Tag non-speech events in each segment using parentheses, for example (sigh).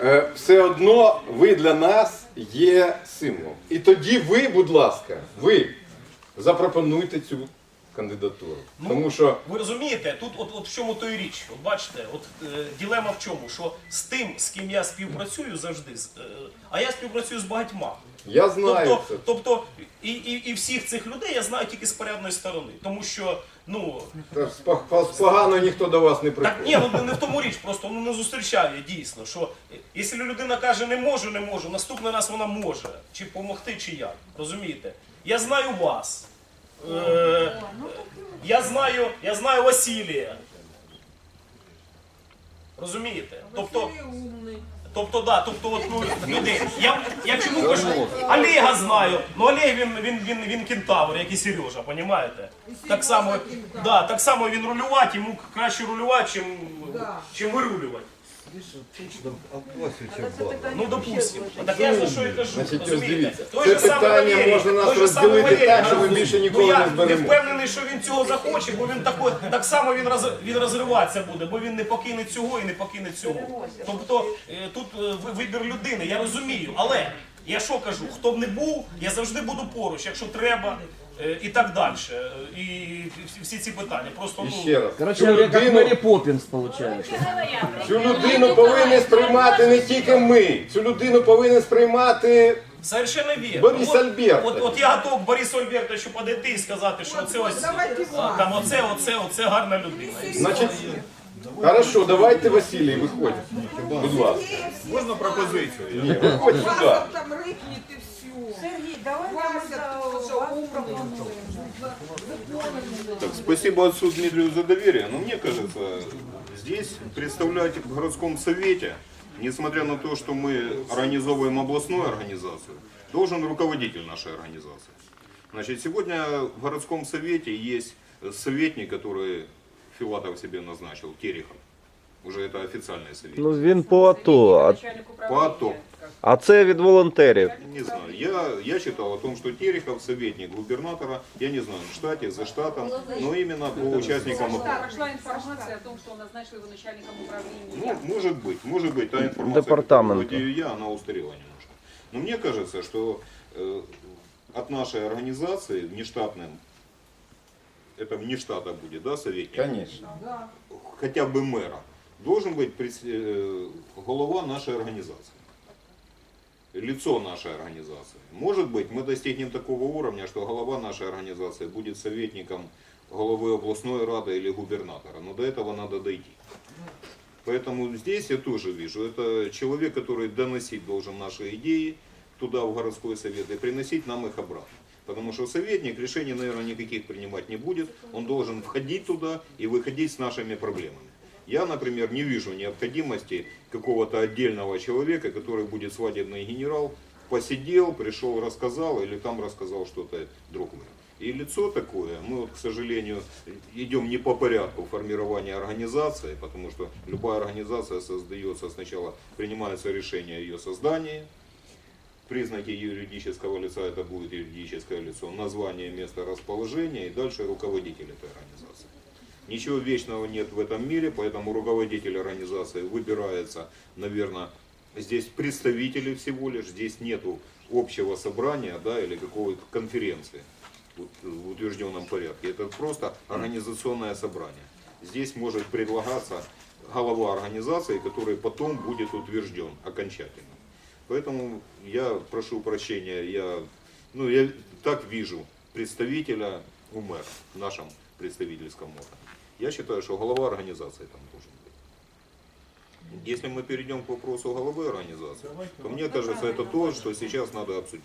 е, все одно ви для нас є символом. І тоді ви, будь ласка, ви запропонуйте цю кандидатуру. Ну, Тому що Ви розумієте, тут от, от в чому то і річ. От бачите, от е, ділема в чому, що з тим, з ким я співпрацюю завжди, з, е, а я співпрацюю з багатьма. Я знаю Тобто, це. тобто і, і, і всіх цих людей я знаю тільки з порядної сторони. Тому що, ну, Та з пог- пог- з ніхто до вас не так приходить. ні, ну не в тому річ, просто ну, не зустрічаю дійсно. Що е, якщо людина каже не можу, не можу, наступний раз вона може. Чи допомогти, чи як. Розумієте? Я знаю вас. Е, я знаю, я знаю Василія. Розумієте? Тобто, тобто, да, тобто, от, ну, людей. Я, я чому кажу? Олега знаю. Ну Олег він, він, він, він кентавр, як і Сережа, понімаєте? Так само, да, так само він рулювати, йому краще рулювати, чим, чим вирулювати. Ну, допустим. Так я за що і кажу. Значить, ось розумієте? дивіться, Той це же самий питання Валерій, можна нас той же самий розділити Валерій, так, що ми ну, більше ніколи ну, я не зберемо. Впевнений, що він цього захоче, бо він такой, так само він, роз, він розриватися буде, бо він не покине цього і не покине цього. Тобто е, тут е, ви- вибір людини, я розумію, але я що кажу, хто б не був, я завжди буду поруч, якщо треба. Е, І так далі. І всі- ці питання. Просто І ну ще раз, Короче цю как людину, Мэри Поппинс получается. цю людину повинні сприймати не тільки ми. Цю людину повинен сприймати Совершенно вірно. Борис от, Альбертович. От, от я готов Борису Альбертовичу подійти і сказати, що оце ось давайте там оце, оце, оце гарна людина. І все. Значить, хорошо, давайте Василій, виходь. Будь ласка. Можна пропозицію? Ні, виходь сюди. Там рикнет Так, спасибо отцу Дмитрию за доверие, но мне кажется, здесь представлять в городском совете, несмотря на то, что мы организовываем областную организацию, должен руководитель нашей организации. Значит, сегодня в городском совете есть советник, который Филатов себе назначил, Терехов. Уже это официальный совет. Ну він по АТО, а, По АТО. а це від волонтерів. Не знаю. Я, я читал о том, что Терехов советник губернатора, я не знаю, в штате, за штатом, но именно по участникам АТО. Прошла информация о том, что он назначил его начальником управления. Ну, может быть, может быть, та информация, Департамента. которую владею я, она устарела немножко. Но мне кажется, что э, от нашей организации внештатным, это вне штата будет, да, советник? Конечно. Хотя бы мэра, должен быть пред- э, голова нашей организации. Лицо нашей организации. Может быть, мы достигнем такого уровня, что голова нашей организации будет советником головы областной рады или губернатора. Но до этого надо дойти. Поэтому здесь я тоже вижу, это человек, который доносить должен наши идеи туда, в городской совет, и приносить нам их обратно. Потому что советник решений, наверное, никаких принимать не будет. Он должен входить туда и выходить с нашими проблемами. Я, например, не вижу необходимости какого-то отдельного человека, который будет свадебный генерал, посидел, пришел, рассказал, или там рассказал что-то другое. И лицо такое, мы вот, к сожалению, идем не по порядку формирования организации, потому что любая организация создается сначала, принимается решение о ее создании, признаки юридического лица это будет юридическое лицо, название, место расположения и дальше руководитель этой организации. Ничего вечного нет в этом мире, поэтому руководитель организации выбирается, наверное, здесь представители всего лишь, здесь нету общего собрания да, или какой-то конференции в утвержденном порядке. Это просто организационное собрание. Здесь может предлагаться голова организации, который потом будет утвержден окончательно. Поэтому я прошу прощения, я, ну, я так вижу представителя УМЭР в нашем представительском органе. Я считаю, что голова организации там должен быть. Если мы перейдем к вопросу головы организации, то мне кажется, это то, что сейчас надо обсудить.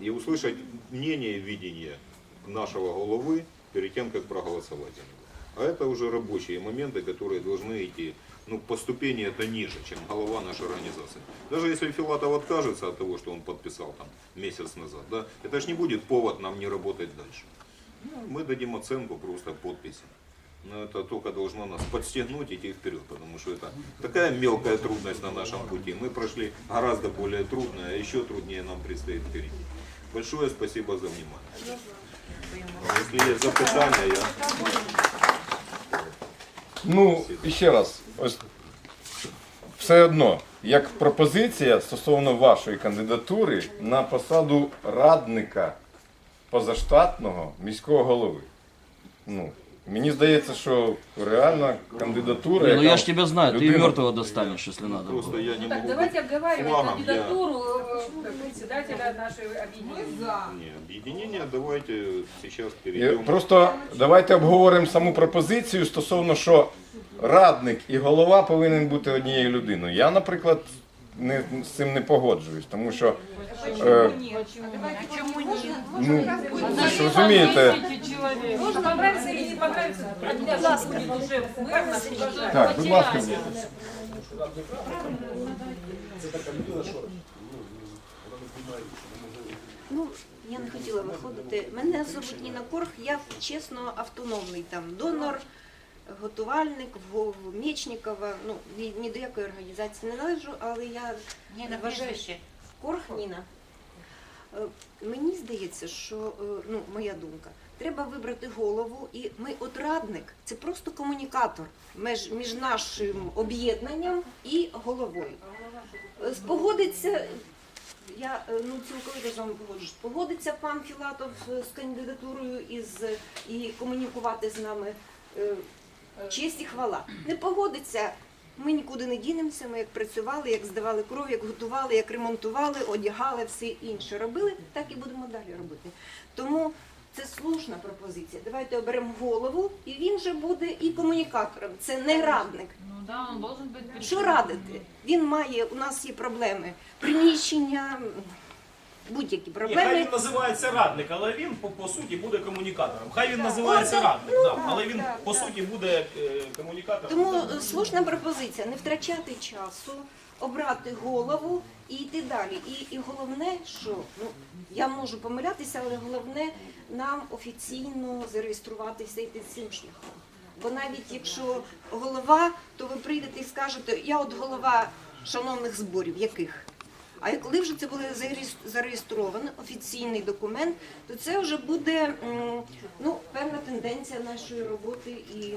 И услышать мнение, видение нашего головы перед тем, как проголосовать за него. А это уже рабочие моменты, которые должны идти, ну, по ступени это ниже, чем голова нашей организации. Даже если Филатов откажется от того, что он подписал там месяц назад, да, это же не будет повод нам не работать дальше. Ну, мы дадим оценку просто подписи. Но это только должно нас подстегнуть идти вперед, потому что это такая мелкая трудность на нашем пути. Мы прошли гораздо более трудное, а еще труднее нам предстоит впереди. Большое спасибо за внимание. Если есть запитания, я... Ну, і ще раз, ось все одно, як пропозиція стосовно вашої кандидатури на посаду радника позаштатного міського голови. Ну, мені здається, що реальна кандидатура. Не, ну яка я ж тебя знаю, ты и людина- мертвого достанешь, если надо. Просто будет. я не Ну так могу давайте быть обговаривать флагом, кандидатуру э, председателя нашей объединения. За. Не, объединение давайте сейчас Я- перейдем. Просто давайте обговоримо саму пропозицію стосовно, що радник і голова повинен бути однією людиною. Я, наприклад, не, з цим не погоджуюсь, тому що е, ну, ви ж розумієте, Может понравится или не понравится, будет уже нас так, будь ласка, Ну, я не хотіла виходити. Мене звуть Ніна Корх, я чесно автономний там донор, готувальник, в Мєчникова. Ну, ні, ні до якої організації не належу, але я Ніна, вважаю, прізвище. Корх Ніна. Е, Мені здається, що е, ну, моя думка. Треба вибрати голову, і ми от радник це просто комунікатор між, між нашим об'єднанням і головою. Е, Спогодиться, я ну цілковито з вами погоджуюсь. Погодиться пан Філатов з кандидатурою із і комунікувати з нами. Е, Честь і хвала. Не погодиться. Ми нікуди не дінемося. Ми як працювали, як здавали кров, як готували, як ремонтували, одягали, все інше робили, так і будемо далі робити. Тому це слушна пропозиція. Давайте оберемо голову, і він же буде і комунікатором. Це не радник. Ну да, должен быть... Що радити? Він має, у нас є проблеми. Приміщення, будь-які Ні, хай проблеми. він називається радник, але він по, по суті буде комунікатором. Хай він називається радник, да, але він по суті буде е, комунікатором. Тому е, слушна пропозиція не втрачати часу, обрати голову і йти далі. І, і головне, що ну я можу помилятися, але головне нам офіційно зареєструватися і йти цим шляхом. Бо навіть якщо голова, то ви прийдете і скажете, я от голова шановних зборів, яких? А коли вже це буде зареєстрований офіційний документ, то це вже буде ну, певна тенденція нашої роботи і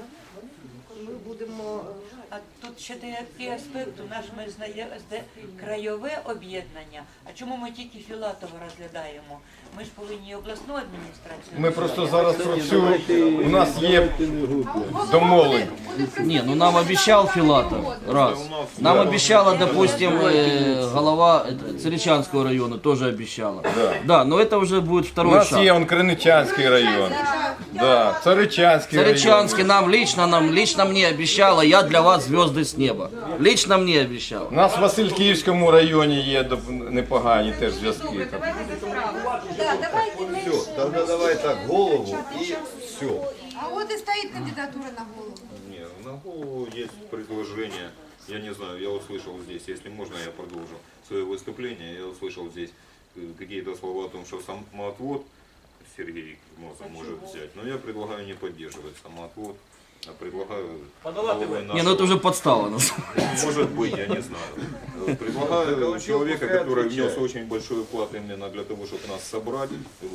ми будемо е, А тут ще такий аспект, у нас ми знаємо краєве об'єднання. А чому ми тільки Філатова розглядаємо? Ми ж повинні і обласну адміністрацію. ми просто зараз про цю у нас є домовлення. Не, ну нам обещал Филатов, раз. Нам обещала, допустим, э, голова э, Царичанского района, тоже обещала. Да. Да, но это уже будет У второй нас шаг. є он Криничанський район, да, Царичанський район. Царичанский нам, лично нам, лично мне обещала, я для вас звезды с неба. Лично мне обещала. У нас в Васильківському районі є доп- непогані теж зв'язки. там. Да, давайте менше. Все, тогда давай так, голову и все. А вот и стоит кандидатура на голову. Не, на голову есть предложение. Я не знаю, я услышал здесь, если можно, я продолжу свое выступление. Я услышал здесь э, какие-то слова о том, что самоотвод Сергей Моза может взять. Но я предлагаю не поддерживать самоотвод, а предлагаю головой ви. Не, ну это уже подстава. нас. Может быть, я не знаю. (laughs) Предлагаю человека, который внес очень большой вклад именно для того, чтобы нас собрать.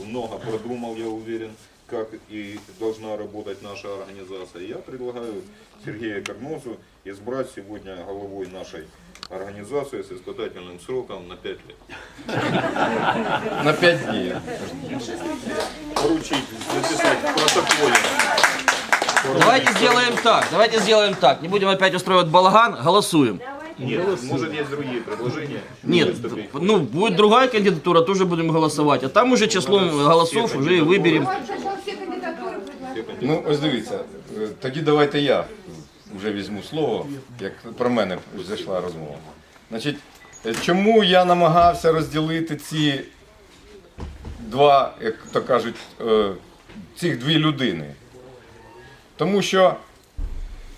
Много продумал, я уверен, как и должна работать наша организация. Я предлагаю Сергея Кармозу избрать сегодня головой нашей организации с испытательным сроком на 5 лет. На 5 днів. Поручить записать в протоколе. Давайте сделаем так, давайте сделаем так. Не будем опять устраивать балаган, голосуем. Нет, может есть другие предложения. Нет, Выступить. ну будет другая кандидатура, тоже будем голосовать. А там уже числом голосов уже и выберем. Все кандидатуры предложили. Ну, ось дивіться, е, тоді давайте я вже візьму слово, як про мене зайшла розмова. Значить, е, чому я намагався розділити ці два, як то кажуть, е, цих дві людини? Тому що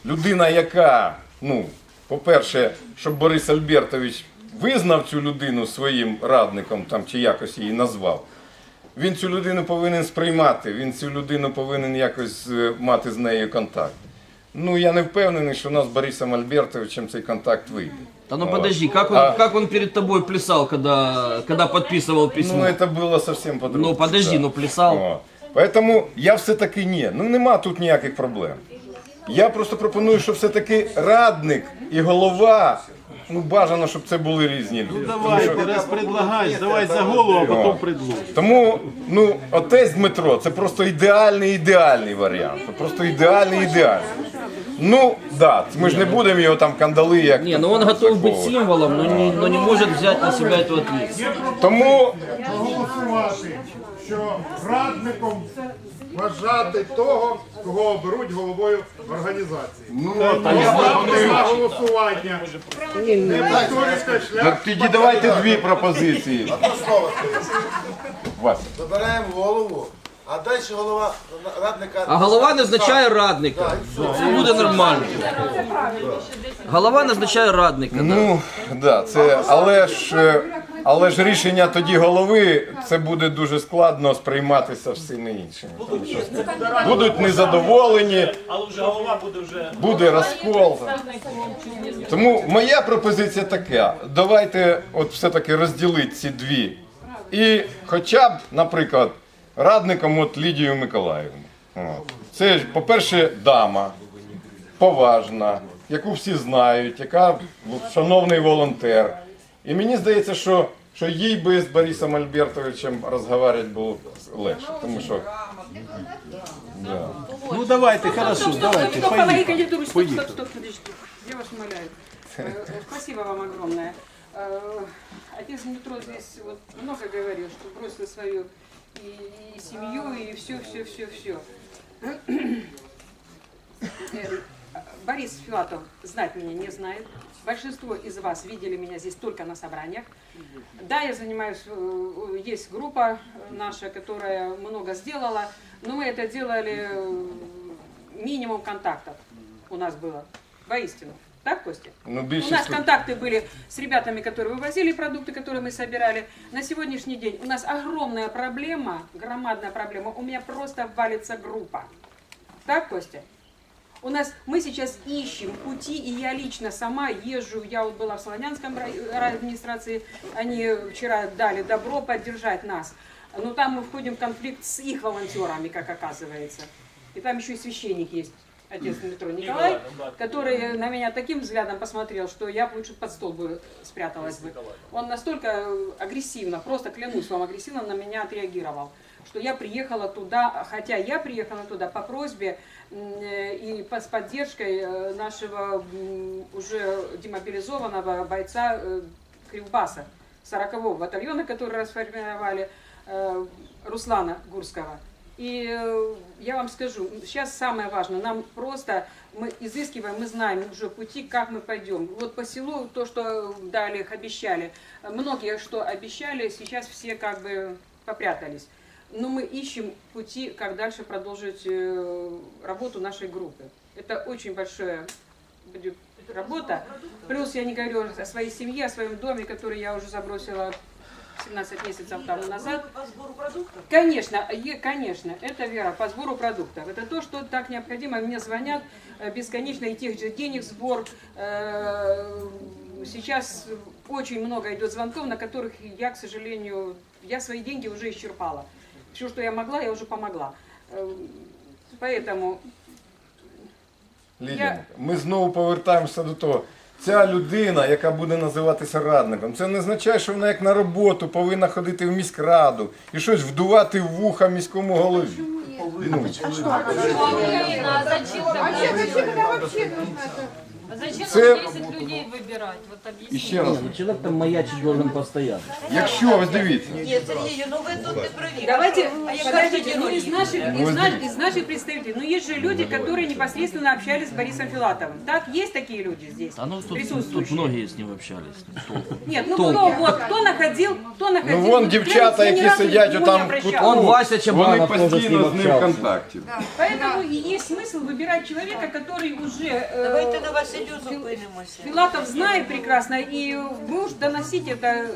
людина, яка, ну, по-перше, щоб Борис Альбертович визнав цю людину своїм радником там, чи якось її назвав, він цю людину повинен сприймати, він цю людину повинен якось е, мати з нею контакт. Ну, я не впевнений, що у нас з Борисом Альбертовичем цей контакт вийде. Да ну Вот. подожди, как он, А- как он перед тобой плясал, когда, когда подписывал письмо? Ну, это было совсем по-другому. Ну подожди, ну плясал. О. Поэтому я все-таки ні. Ну нема тут ніяких проблем. Я просто пропоную, що все-таки радник і голова ну бажано, щоб це були різні люди. Тому Давай, що- ти раз предлагаєш, давай за голову, а потім предлож. Тому ну, отець Дмитро це просто ідеальний ідеальний варіант. Це просто ідеальний ідеальний. Ну, да, ми ж не будемо його там кандали як. Не, ну он готов быть символом, но не, но не может взять на себя эту ответственность. Тому Голосувати, що радником вважати того, кого оберуть головою організації. ну, А я пропоную голосування. Не повторюйте шлях. так тоді давайте дві пропозиції. Слово скажу. Вася. Забираємо голову, а далі голова радника. А голова назначає радника. Це буде нормально. Голова назначає радника. Ну, да, це, але ж, е, але ж рішення тоді голови це буде дуже складно сприйматися всіми іншими. Тому що будуть незадоволені, Але вже голова буде вже. буде розкол. Тому моя пропозиція така: давайте от все-таки розділити ці дві. І хоча б, наприклад, радником от Лідію Миколаївну. От. Це, ж, по-перше, дама поважна, яку всі знають, яка шановний волонтер. І мені здається, що, що їй би з Борисом Альбертовичем розмовляти було легше. Тому що да. Ну давайте, хорошо, давайте, моей поїхали. кандидатуре? Стоп, Поїхали. стоп, стоп, подождите. Я вас умоляю. Э, Спасибо вам огромное. Э, Отец Дмитро здесь вот много говорил, что бросил свою и, и семью, и все, все, все, все. Борис Филатов знать меня не знает. Большинство из вас видели меня здесь только на собраниях. Да, я занимаюсь, э, есть группа наша, которая много сделала, но мы это делали э, минимум контактов у нас было, воистину. Так, Костя? Ну, У нас контакты были с ребятами, которые вывозили продукты, которые мы собирали. На сегодняшний день у нас огромная проблема, громадная проблема. У меня просто валится группа. Так, Костя? У нас мы сейчас ищем пути, и я лично сама езжу. Я вот была в Солонянском администрации, они вчера дали добро поддержать нас. Но там мы входим в конфликт с их волонтерами, как оказывается. И там еще и священник есть, отец Дмитрий Николай, который на меня таким взглядом посмотрел, что я лучше под стол бы спряталась бы. Он настолько агрессивно, просто клянусь вам, агрессивно на меня отреагировал, что я приехала туда, хотя я приехала туда по просьбе э, и с поддержкой э, нашего уже демобилизованного бойца э, Кривбаса, 40-го батальона, который расформировали, Руслана Гурского. И я вам скажу, сейчас самое важное, нам просто, мы изыскиваем, мы знаем уже пути, как мы пойдем. Вот по селу то, что дали, обещали, многие что обещали, сейчас все как бы попрятались. Но мы ищем пути, как дальше продолжить э, работу нашей группы. Это очень большая будет работа. Плюс я не говорю о своей семье, о своем доме, который я уже забросила 17 месяцев тому назад. По сбору продуктов? Конечно, е- конечно, это вера по сбору продуктов. Это то, что так необходимо. Мне звонят э, бесконечно и тех же денег сбор. Э, Сейчас очень много идет звонков, на которых я, к сожалению, я свои деньги уже исчерпала. Все, что я могла, я уже помогла. Э, Поэтому Лідія, ми знову повертаємося до того. Ця людина, яка буде називатися радником, це не означає, що вона як на роботу повинна ходити в міськраду і щось вдувати в вуха міському голові. Ну, А зачем тогда вообще нужно это? Зачем Це- нам 10 людей выбирать? Вот объясните. і ще раз, Не, ну человек там маячить должен постоянно. якщо ось дивіться, Ні, Сергію, ну ви тут не праві. Давайте, А яка подождите, ж ну из наших, Ну, из, вот на- здесь- из наших представителей, ну есть же люди, которые непосредственно общались с Борисом Филатовым. Так, есть такие люди здесь, А ну тут, тут присутствующие? многие с ним общались. Толку. Нет, ну Толку. кто, вот, кто находил, кто находил. ну вон вот дівчата, я ни які разу сидять к нему отам не в обращалась. Он кутку, Вася Чабанов вони тоже с постійно ним з ним в общался. контакті. Поэтому и есть смысл выбирать человека, который уже... э, Давайте на Василю зупинимося. Филатов знает прекрасно, и вы уж доносите это...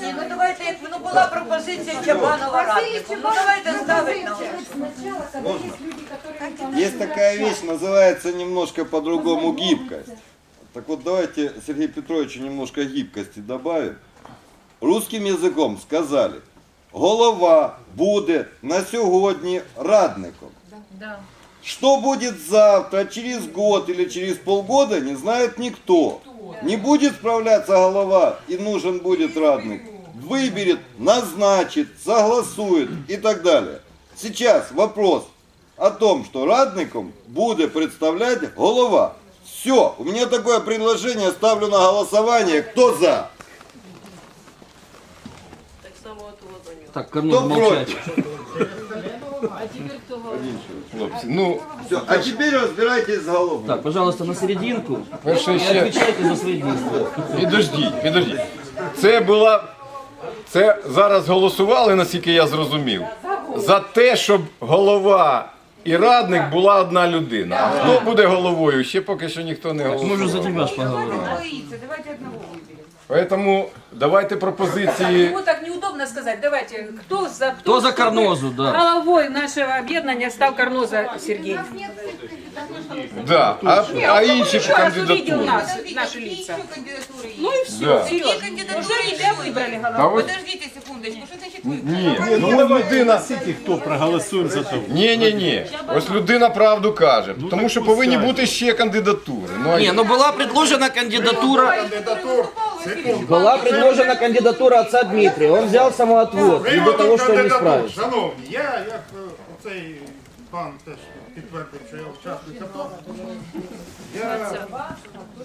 Ні, ну давайте, як ну була пропозиція Чабанова радником, ну давайте ставити на голосування. Есть такая вещь, называется немножко по-другому гибкость. Так вот давайте Сергею Петровичу немножко гибкости добавим. Русским языком сказали, голова буде на сьогодні радником. Что будет завтра, через год или через полгода, не знает никто. Не будет справляться голова и нужен будет радник. Выберет, назначит, согласует и так далее. Сейчас вопрос о том, что радником будет представлять голова. Все, у меня такое предложение, ставлю на голосование. Кто за? Так, Кто Корнет, молчать. против? (laughs) Хлопці, ну, Все, а теперь разбирайтесь с головой. Так, пожалуйста, на серединку. перше И ще. отвечайте за свои действия. Підождіть, підождіть. Це була. Це зараз голосували, наскільки я зрозумів, за те, щоб голова і радник була одна людина. А хто буде головою? Ще поки що ніхто не Мы уже голосує. за тебя ж поговорили. Давайте одного выберем. Поэтому давайте пропозиції. Ему так неудобно сказать. Давайте, кто за Кто за чтобы Карнозу, да. Головой нашего объединения стал Карноза Сергей. Да. А, а інші Еще раз увидел кандидатури. нас, наши лица. Ну и все, Да. Сереж. Уже тебя выбрали Та головой. ось- Подождите секундочку, что значит вы? ні, Ну ну людина. хто проголосуємо за того. Ні, ні, ні. Ось людина правду каже. Тому що повинні бути ще кандидатури. Ну, а Не, ну была предложена кандидатура, была предложена кандидатура отца Дмитрия. Он взял самоотвод ввиду того, что он не справится. Шановні, я як е, оцей пан теж підтвердив, що я учасник АТО. Я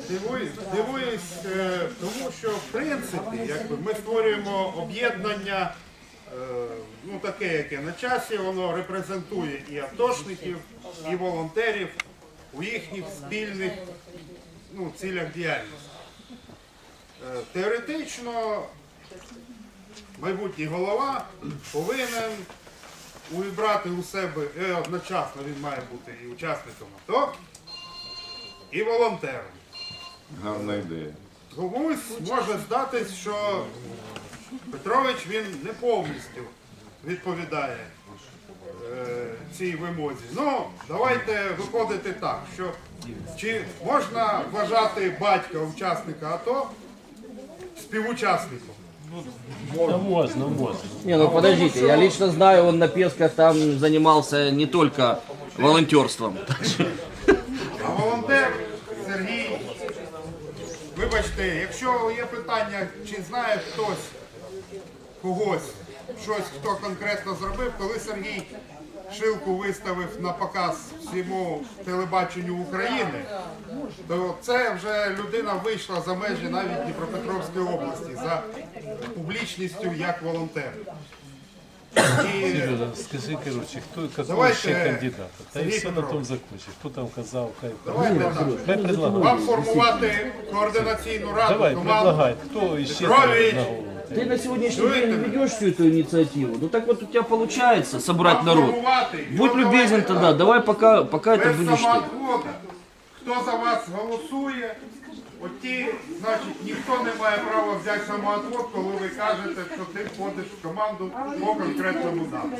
дивуюсь, дивуюсь е, тому що в принципі якби, ми створюємо об'єднання, ну таке, яке на часі, воно репрезентує і атошників, і волонтерів у їхніх спільних ну, цілях діяльності. Е, Теоретично майбутній голова повинен увібрати у себе і одночасно він має бути і учасником АТО, і волонтером. Гарна ідея. Комусь може здатись, що Петрович він не повністю відповідає е, цій вимозі. Ну, давайте виходити так, що чи можна вважати батька учасника АТО співучасником? Да можно, можно. Не, ну подождите, я лично знаю, он на Песках там занимался не только волонтерством. А волонтер Сергій, вибачте, якщо є питання, чи знає хтось когось, щось, хто конкретно зробив, коли Сергій Шилку виставив на показ всьому телебаченню України, то це вже людина вийшла за межі навіть Дніпропетровської області за публічністю як волонтер. І Сережа, скажи, короче, хто какого Давайте, ще кандидата? Та й Сергій все на Петрович. тому закінчиш. Хто там казав, хай. давайте так. Хай предлагай. Вам формувати координаційну раду Давай, команду. предлагай. Хто іще Петрович! на голову? Ты на сегодняшний день ведешь всю эту инициативу. Ну так вот у тебя получается собрать народ. Формувати. Будь любезен тогда, давай пока, пока это Без будешь ты. самоотвода. Хто за вас голосує, от ті, значить, ніхто не має права взяти самоотвод, коли ви кажете, що ти входиш в команду по конкретному напрямку.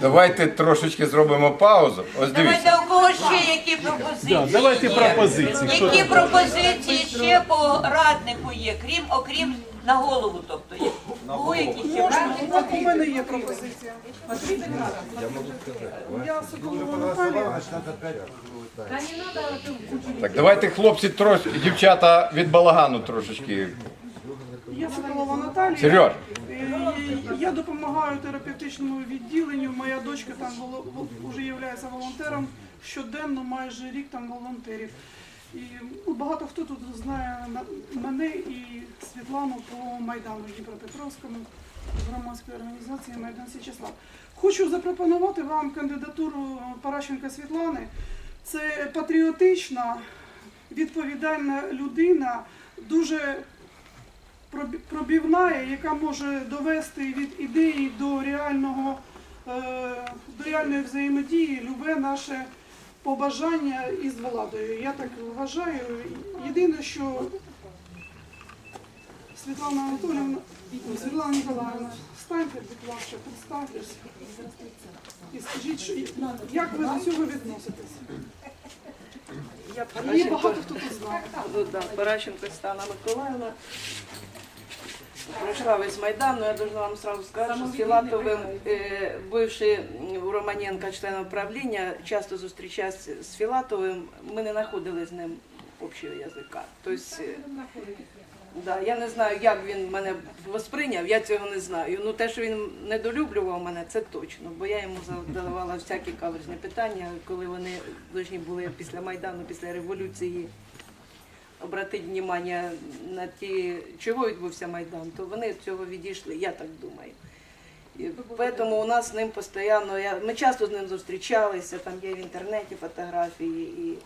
Давайте трошечки зробимо паузу. Ось дивіться. Давайте у кого ще які пропозиції? Да, давайте є? пропозиції. Які там? пропозиції ще по раднику є, крім окрім на голову, тобто є? Кого які ще У мене є пропозиція. Я Соколова Наталія. Так, давайте хлопці трошки, дівчата від балагану трошечки. Я Соколова Наталія. Сереж. Е, Я допомагаю терапевтичному відділенню. Моя дочка там вже є волонтером. Щоденно майже рік там волонтерів. І ну, багато хто тут знає на- мене і Світлану по Майдану Дніпропетровському громадської організації Майдан Січеслав. Хочу запропонувати вам кандидатуру Паращенка Світлани. Це патріотична, відповідальна людина, дуже пробівна, яка може довести від ідеї до реального е, до реальної взаємодії любе наше побажання із владою. Я так вважаю. Єдине, що Світлана Анатоліївна, ой, Світлана Ніколаївна, станьте, будь ласка, представтесь і скажіть, що, як ви до цього відноситесь? Її багато хто тут знає. Ну, да, Паращенко Стана Миколаївна. Пройшла весь Майдан, но я должна вам сразу сказати, що з Філатовим, е, бивши у Романенка членом правління, часто зустрічався з Філатовим, ми не знаходили з ним общого язика. Тобто, да, я не знаю, як він мене восприйняв, я цього не знаю. Ну те, що він недолюблював мене, це точно, бо я йому задавала всякі каверзні питання, коли вони повинні були після Майдану, після революції обратити внимання на ті, чого відбувся Майдан, то вони від цього відійшли, я так думаю. І тому у нас з ним постійно, я, ми часто з ним зустрічалися, там є в інтернеті фотографії, і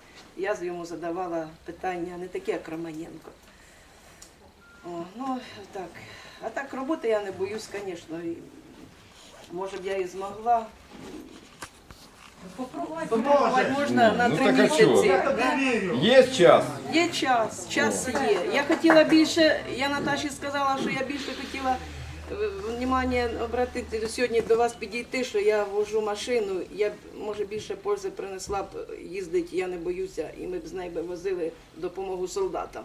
я з йому задавала питання, не такі, як Романенко. О, ну, так. А так, роботи я не боюсь, звісно. Може б я і змогла. Попробувати можна на Ну, три так а чого? місяці. Да. Є час. Є час, час є. Я хотіла більше, я Наташі сказала, що я більше хотіла е, внимання обратити сьогодні до вас підійти, що я вожу машину, я б, може більше пользи принесла б їздити, я не боюся, і ми б з нею би возили допомогу солдатам.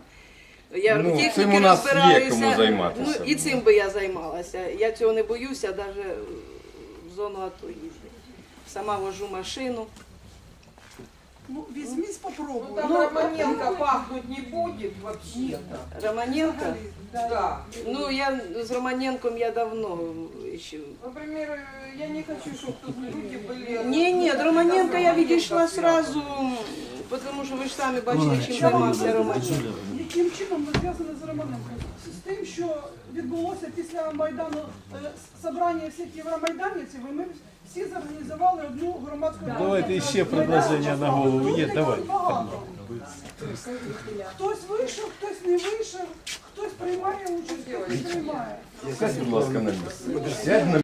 Я Ну, в техніці цим у нас є розбираюся, кому займатися. Ну, і цим би я займалася. Я цього не боюся, навіть в зону АТО їздити. Сама вожу машину. Ну, візьмись, попробуй. Там Романенко пахнуть не будет вообще-то. Романенко? Да. Ну, я з Романенком я давно ще. Например, я не хочу, чтобы тут люди были... Ні, ні, до Романенка я відійшла сразу, тому що ви ж самі бачили, чим займався Романенко. Яким чином ви зв'язані з Романенко? З тим, що відбулося після Майдану е, собрання всіх євромайданівців, і ми всі зорганізували одну громадську Давайте ще предложення на голову є, давай. Хтось вийшов, хтось не вийшов, хтось приймає участь, хтось не приймає. Сядь, будь ласка, на місце. Сядь на